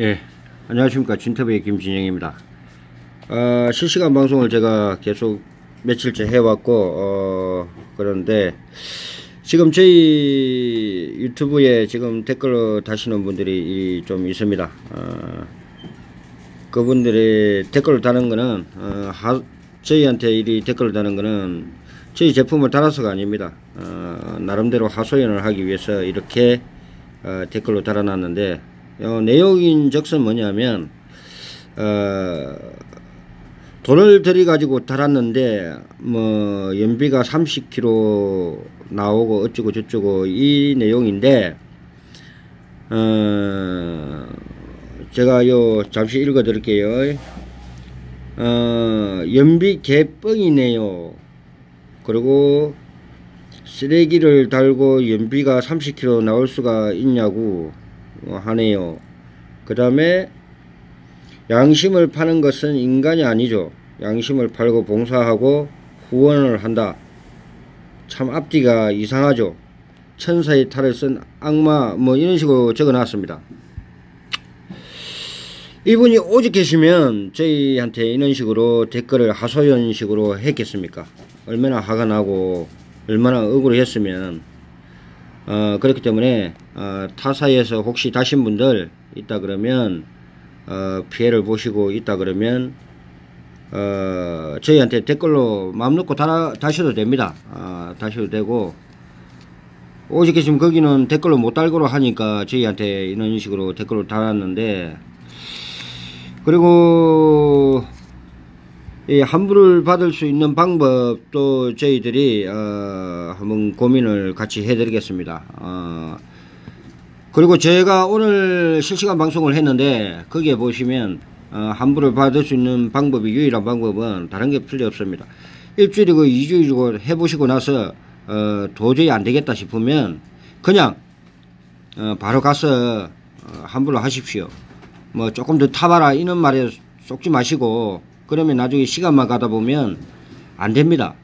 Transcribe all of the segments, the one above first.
예, 안녕하십니까. 진터베의 김진영입니다. 어, 실시간 방송을 제가 계속 며칠째 해왔고, 어, 그런데, 지금 저희 유튜브에 지금 댓글을 다시는 분들이 좀 있습니다. 어, 그분들의 댓글을 다는 거는, 어, 하, 저희한테 이 댓글을 다는 거는 저희 제품을 달아서가 아닙니다. 어, 나름대로 하소연을 하기 위해서 이렇게 어, 댓글로 달아놨는데, 어, 내용인 적선 뭐냐면 어, 돈을 들이 가지고 달았는데 뭐 연비가 30km 나오고 어쩌고 저쩌고 이 내용인데 어, 제가 요 잠시 읽어 드릴게요. 어, 연비 개뻥이네요. 그리고 쓰레기를 달고 연비가 30km 나올 수가 있냐고 하네요. 그 다음에 양심을 파는 것은 인간이 아니죠. 양심을 팔고 봉사하고 후원을 한다. 참 앞뒤가 이상하죠. 천사의 탈을 쓴 악마 뭐 이런 식으로 적어놨습니다. 이분이 오직 계시면 저희한테 이런 식으로 댓글을 하소연식으로 했겠습니까? 얼마나 화가 나고 얼마나 억울했으면 어, 그렇기 때문에 어, 타사에서 혹시 다신 분들 있다 그러면 어, 피해를 보시고 있다 그러면 어, 저희한테 댓글로 마음 놓고 달아, 다셔도 됩니다. 어, 다셔도 되고 오직 지금 거기는 댓글로 못 달고로 하니까 저희한테 이런 식으로 댓글로 달았는데 그리고 이 환불을 받을 수 있는 방법도 저희들이 어, 한번 고민을 같이 해드리겠습니다. 어, 그리고 제가 오늘 실시간 방송을 했는데 거기에 보시면 어, 환불을 받을 수 있는 방법이 유일한 방법은 다른 게 필요 없습니다. 일주일이고 이주일이고 해보시고 나서 어, 도저히 안 되겠다 싶으면 그냥 어, 바로 가서 어, 환불을 하십시오. 뭐 조금 더 타봐라 이런 말에 쏙지 마시고 그러면 나중에 시간만 가다 보면 안 됩니다.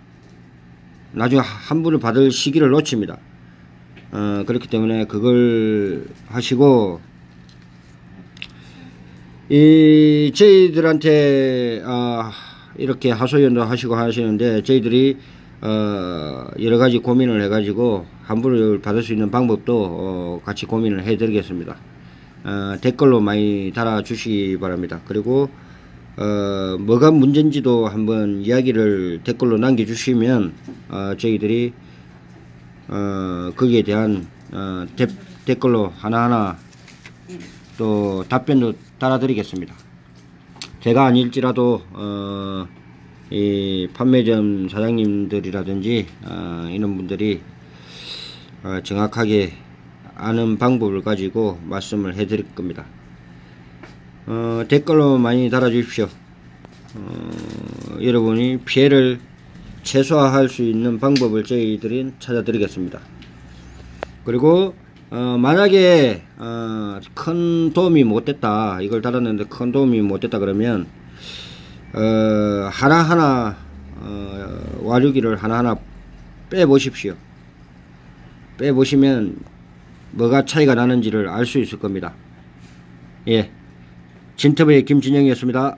나중에 환불을 받을 시기를 놓칩니다. 어, 그렇기 때문에 그걸 하시고 이 저희들한테 어, 이렇게 하소연도 하시고 하시는데 저희들이 어, 여러 가지 고민을 해가지고 환불을 받을 수 있는 방법도 어, 같이 고민을 해드리겠습니다. 어, 댓글로 많이 달아주시기 바랍니다. 그리고 어, 뭐가 문제인지도 한번 이야기를 댓글로 남겨주시면 어, 저희들이 어, 거기에 대한 어, 데, 댓글로 하나하나 또 답변도 달아드리겠습니다. 제가 아닐지라도 어, 이 판매점 사장님들이라든지 어, 이런 분들이 어, 정확하게 아는 방법을 가지고 말씀을 해드릴 겁니다. 어, 댓글로 많이 달아주십시오. 어, 여러분이 피해를 최소화할 수 있는 방법을 저희들이 찾아드리겠습니다. 그리고 어, 만약에 어, 큰 도움이 못됐다 이걸 달았는데 큰 도움이 못됐다 그러면 어, 하나하나 어, 와류기를 하나하나 빼보십시오. 빼보시면 뭐가 차이가 나는지를 알 수 있을 겁니다. 예. 진터브의 김진영이었습니다.